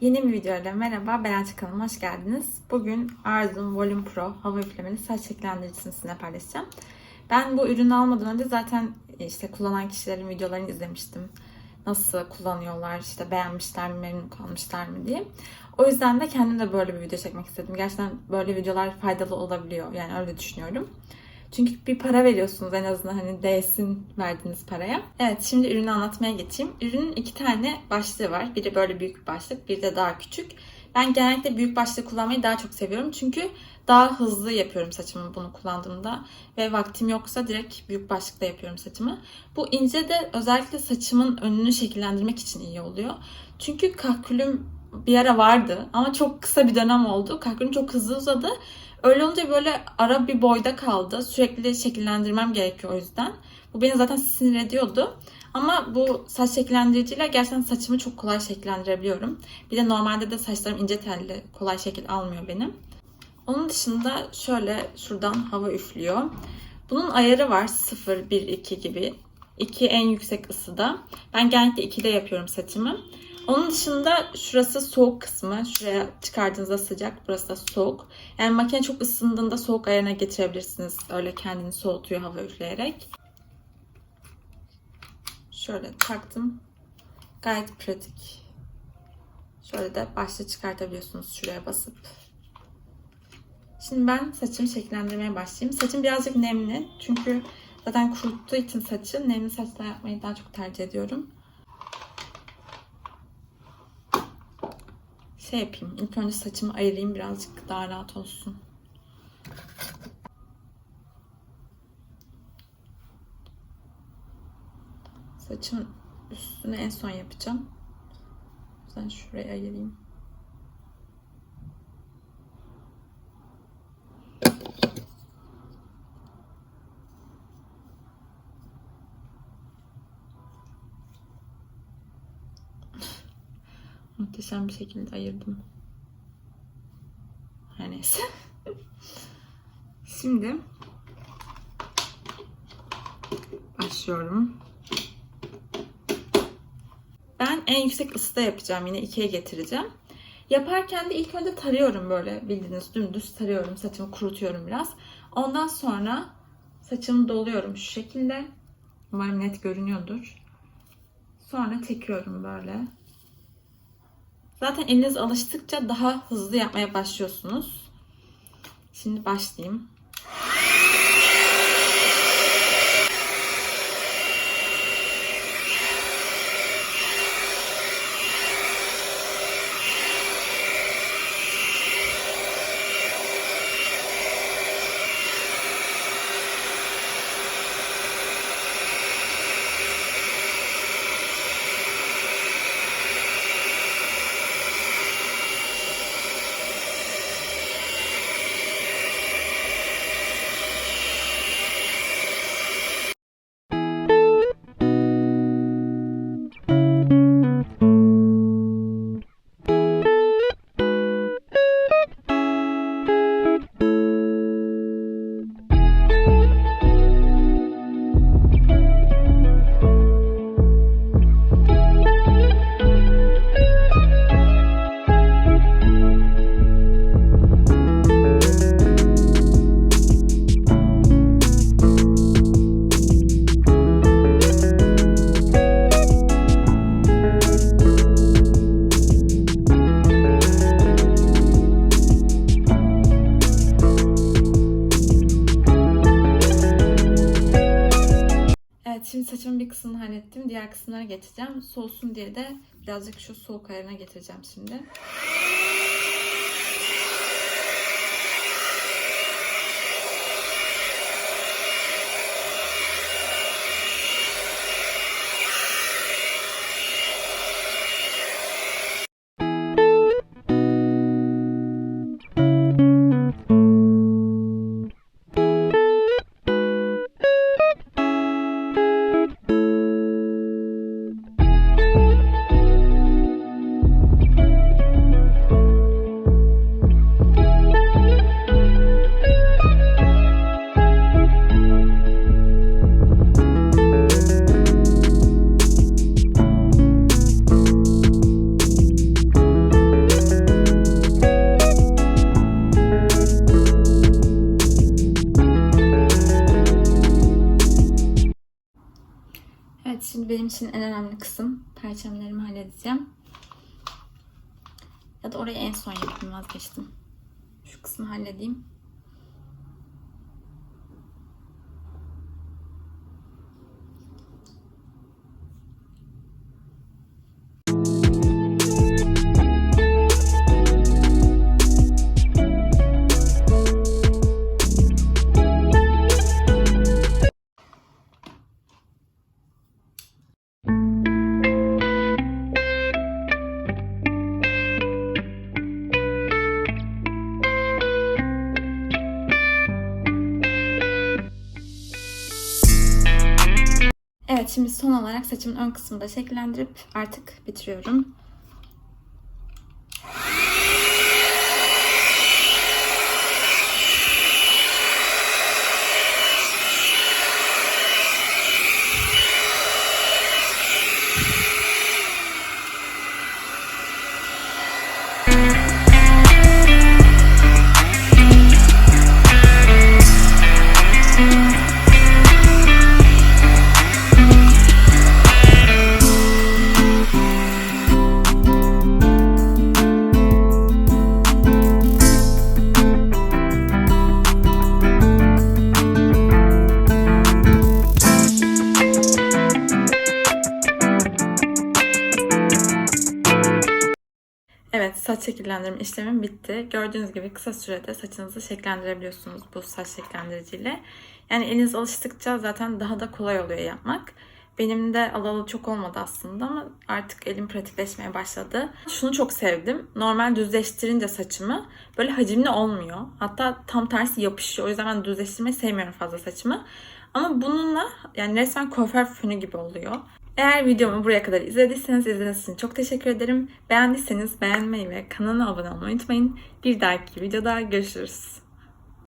Yeni bir videoyla merhaba, ben Açık Hanım, hoş geldiniz. Bugün Arzum Volume Pro hava üflemeli saç şekillendiricisini sizinle paylaşacağım. Ben bu ürünü almadan önce zaten işte kullanan kişilerin videolarını izlemiştim. Nasıl kullanıyorlar, işte beğenmişler mi, memnun kalmışlar mı diye. O yüzden de kendim de böyle bir video çekmek istedim. Gerçekten böyle videolar faydalı olabiliyor, yani öyle düşünüyorum. Çünkü bir para veriyorsunuz en azından hani değsin verdiğiniz paraya. Evet şimdi ürünü anlatmaya geçeyim. Ürünün iki tane başlığı var. Biri böyle büyük bir başlık, biri de daha küçük. Ben genellikle büyük başlığı kullanmayı daha çok seviyorum. Çünkü daha hızlı yapıyorum saçımı bunu kullandığımda. Ve vaktim yoksa direkt büyük başlıkta yapıyorum saçımı. Bu ince de özellikle saçımın önünü şekillendirmek için iyi oluyor. Çünkü kahkülüm bir ara vardı ama çok kısa bir dönem oldu. Kahkülüm çok hızlı uzadı. Öyle olunca böyle ara bir boyda kaldı. Sürekli şekillendirmem gerekiyor o yüzden. Bu beni zaten sinir ediyordu. Ama bu saç şekillendiriciyle gerçekten saçımı çok kolay şekillendirebiliyorum. Bir de normalde de saçlarım ince telli, kolay şekil almıyor benim. Onun dışında şöyle şuradan hava üflüyor. Bunun ayarı var 0, 1, 2 gibi. 2 en yüksek ısıda. Ben genellikle 2'de yapıyorum saçımı. Onun dışında şurası soğuk kısmı. Şuraya çıkardığınızda sıcak, burası da soğuk. Yani makine çok ısındığında soğuk ayarına getirebilirsiniz. Öyle kendini soğutuyor hava üfleyerek. Şöyle taktım. Gayet pratik. Şöyle de başta çıkartabiliyorsunuz şuraya basıp. Şimdi ben saçımı şekillendirmeye başlayayım. Saçım birazcık nemli. Çünkü zaten kuruttuğu için saçı nemli saçlar yapmayı daha çok tercih ediyorum. Şey yapayım. İlk önce saçımı ayırayım birazcık daha rahat olsun. Saçımın üstüne en son yapacağım. O yüzden şuraya ayırayım. Muhteşem bir şekilde ayırdım. Her neyse. Şimdi başlıyorum. Ben en yüksek ısıda yapacağım. Yine ikiye getireceğim. Yaparken de ilk önce tarıyorum böyle bildiğiniz dümdüz tarıyorum. Saçımı kurutuyorum biraz. Ondan sonra saçımı doluyorum şu şekilde. Umarım net görünüyordur. Sonra çekiyorum böyle. Zaten eliniz alıştıkça daha hızlı yapmaya başlıyorsunuz. Şimdi başlayayım. Şimdi saçımın bir kısmını hallettim. Diğer kısımlara geçeceğim. Soğusun diye de birazcık şu soğuk ayarına getireceğim şimdi. İçin en önemli kısım perçemlerimi halledeceğim. Ya da orayı en son yapayım vazgeçtim. Şu kısmı halledeyim. Şimdi son olarak saçımın ön kısmını da şekillendirip artık bitiriyorum. Saç şekillendirme işlemim bitti. Gördüğünüz gibi kısa sürede saçınızı şekillendirebiliyorsunuz bu saç şekillendiriciyle. Yani eliniz alıştıkça zaten daha da kolay oluyor yapmak. Benim de alalı çok olmadı aslında ama artık elim pratikleşmeye başladı. Şunu çok sevdim. Normal düzleştirince saçımı böyle hacimli olmuyor. Hatta tam tersi yapışıyor. O yüzden ben düzleştirmeyi sevmiyorum fazla saçımı. Ama bununla yani resmen kuaför fönü gibi oluyor. Eğer videomu buraya kadar izlediyseniz izlediğiniz için çok teşekkür ederim. Beğendiyseniz beğenmeyi ve kanala abone olmayı unutmayın. Bir dahaki videoda görüşürüz.